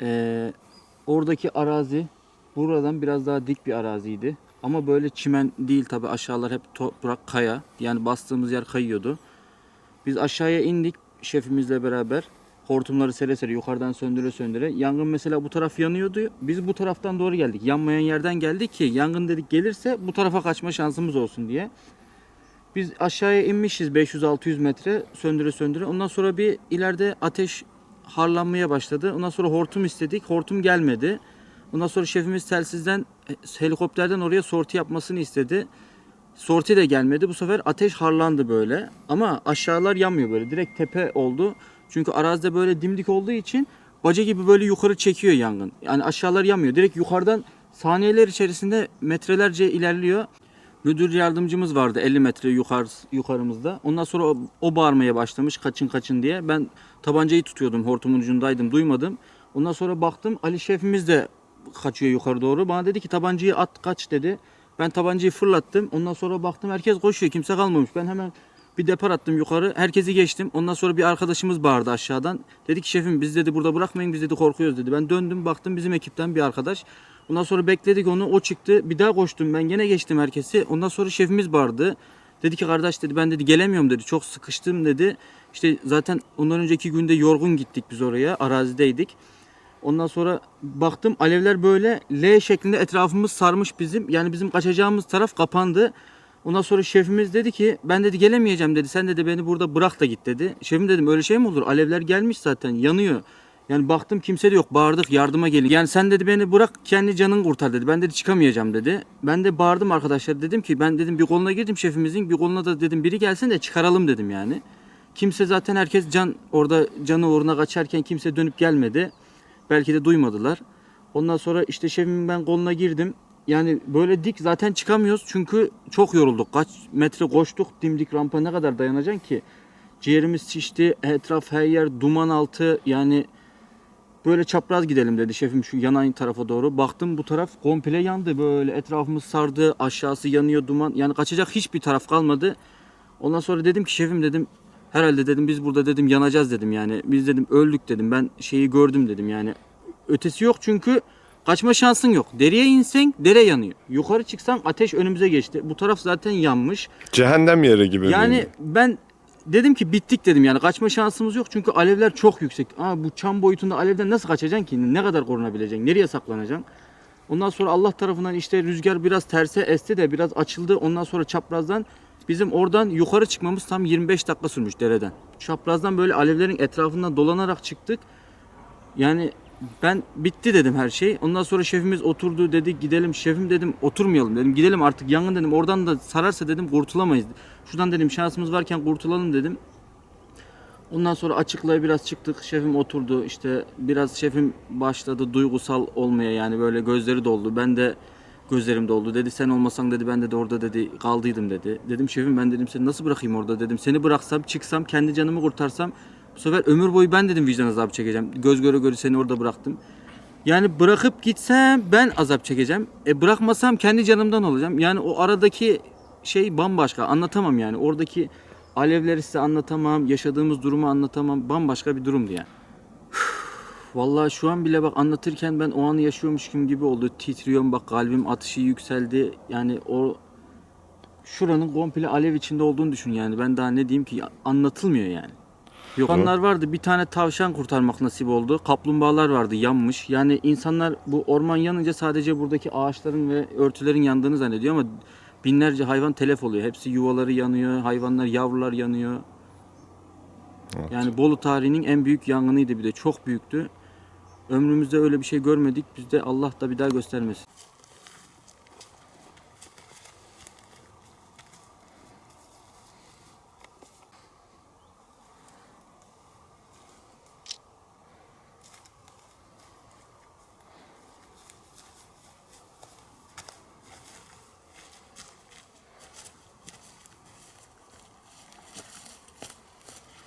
Ee, oradaki arazi buradan biraz daha dik bir araziydi. Ama böyle çimen değil tabi aşağılar hep toprak kaya. Yani bastığımız yer kayıyordu. Biz aşağıya indik şefimizle beraber. Hortumları sere sere yukarıdan söndüre söndüre. Yangın mesela bu taraf yanıyordu. Biz bu taraftan doğru geldik. Yanmayan yerden geldik ki yangın dedik gelirse bu tarafa kaçma şansımız olsun diye. Biz aşağıya inmişiz 500-600 metre söndüre söndüre. Ondan sonra bir ileride ateş harlanmaya başladı. Ondan sonra hortum istedik. Hortum gelmedi. Ondan sonra şefimiz telsizden e, helikopterden oraya sorti yapmasını istedi. Sorti de gelmedi. Bu sefer ateş harlandı böyle. Ama aşağılar yanmıyor böyle. Direkt tepe oldu. Çünkü arazide böyle dimdik olduğu için baca gibi böyle yukarı çekiyor yangın. Yani aşağılar yanmıyor. Direkt yukarıdan saniyeler içerisinde metrelerce ilerliyor. Müdür yardımcımız vardı 50 metre yukarı, yukarımızda. Ondan sonra o, o bağırmaya başlamış kaçın kaçın diye. Ben tabancayı tutuyordum hortumun ucundaydım duymadım. Ondan sonra baktım Ali şefimiz de kaçıyor yukarı doğru. Bana dedi ki tabancayı at kaç dedi. Ben tabancayı fırlattım. Ondan sonra baktım herkes koşuyor kimse kalmamış. Ben hemen bir depar attım yukarı. Herkesi geçtim. Ondan sonra bir arkadaşımız bağırdı aşağıdan. Dedi ki şefim biz dedi burada bırakmayın biz dedi korkuyoruz dedi. Ben döndüm baktım bizim ekipten bir arkadaş. Ondan sonra bekledik onu o çıktı. Bir daha koştum ben gene geçtim herkesi. Ondan sonra şefimiz bağırdı. Dedi ki kardeş dedi ben dedi gelemiyorum dedi. Çok sıkıştım dedi. İşte zaten ondan önceki günde yorgun gittik biz oraya. Arazideydik. Ondan sonra baktım alevler böyle L şeklinde etrafımız sarmış bizim. Yani bizim kaçacağımız taraf kapandı. Ondan sonra şefimiz dedi ki ben dedi gelemeyeceğim dedi. Sen dedi beni burada bırak da git dedi. Şefim dedim öyle şey mi olur? Alevler gelmiş zaten yanıyor. Yani baktım kimse de yok. Bağırdık yardıma gelin. Yani sen dedi beni bırak kendi canını kurtar dedi. Ben dedi çıkamayacağım dedi. Ben de bağırdım arkadaşlar dedim ki ben dedim bir koluna girdim şefimizin. Bir koluna da dedim biri gelsin de çıkaralım dedim yani. Kimse zaten herkes can orada canı uğruna kaçarken kimse dönüp gelmedi. Belki de duymadılar. Ondan sonra işte şefimin ben koluna girdim. Yani böyle dik zaten çıkamıyoruz çünkü çok yorulduk. Kaç metre koştuk dimdik rampa ne kadar dayanacaksın ki? Ciğerimiz şişti, etraf her yer duman altı yani böyle çapraz gidelim dedi şefim şu yanan tarafa doğru. Baktım bu taraf komple yandı böyle etrafımız sardı aşağısı yanıyor duman yani kaçacak hiçbir taraf kalmadı. Ondan sonra dedim ki şefim dedim herhalde dedim biz burada dedim yanacağız dedim yani biz dedim öldük dedim ben şeyi gördüm dedim yani ötesi yok çünkü kaçma şansın yok. Dereye insen dere yanıyor. Yukarı çıksan ateş önümüze geçti. Bu taraf zaten yanmış. Cehennem yeri gibi. Yani Yani ben dedim ki bittik dedim yani kaçma şansımız yok çünkü alevler çok yüksek. Aa, bu çam boyutunda alevden nasıl kaçacaksın ki? Ne kadar korunabileceksin? Nereye saklanacaksın? Ondan sonra Allah tarafından işte rüzgar biraz terse esti de biraz açıldı. Ondan sonra çaprazdan bizim oradan yukarı çıkmamız tam 25 dakika sürmüş dereden. Çaprazdan böyle alevlerin etrafından dolanarak çıktık. Yani ben bitti dedim her şey. Ondan sonra şefimiz oturdu dedi gidelim. Şefim dedim oturmayalım dedim. Gidelim artık yangın dedim. Oradan da sararsa dedim kurtulamayız. Şuradan dedim şansımız varken kurtulalım dedim. Ondan sonra açıklığa biraz çıktık. Şefim oturdu. İşte biraz şefim başladı duygusal olmaya yani böyle gözleri doldu. Ben de gözlerim doldu. Dedi sen olmasan dedi ben de orada dedi kaldıydım dedi. Dedim şefim ben dedim seni nasıl bırakayım orada dedim. Seni bıraksam çıksam kendi canımı kurtarsam bu sefer ömür boyu ben dedim vicdan azabı çekeceğim. Göz göre göre seni orada bıraktım. Yani bırakıp gitsem ben azap çekeceğim. E bırakmasam kendi canımdan olacağım. Yani o aradaki şey bambaşka. Anlatamam yani. Oradaki alevleri size anlatamam. Yaşadığımız durumu anlatamam. Bambaşka bir durumdu yani. Vallahi şu an bile bak anlatırken ben o anı yaşıyormuşum gibi oldu. Titriyorum bak kalbim atışı yükseldi. Yani o şuranın komple alev içinde olduğunu düşün yani. Ben daha ne diyeyim ki anlatılmıyor yani. Yok. Onlar vardı. Bir tane tavşan kurtarmak nasip oldu. Kaplumbağalar vardı yanmış. Yani insanlar bu orman yanınca sadece buradaki ağaçların ve örtülerin yandığını zannediyor ama binlerce hayvan telef oluyor. Hepsi yuvaları yanıyor, hayvanlar, yavrular yanıyor. Evet. Yani Bolu tarihinin en büyük yangınıydı bir de. Çok büyüktü. Ömrümüzde öyle bir şey görmedik. Biz de Allah da bir daha göstermesin.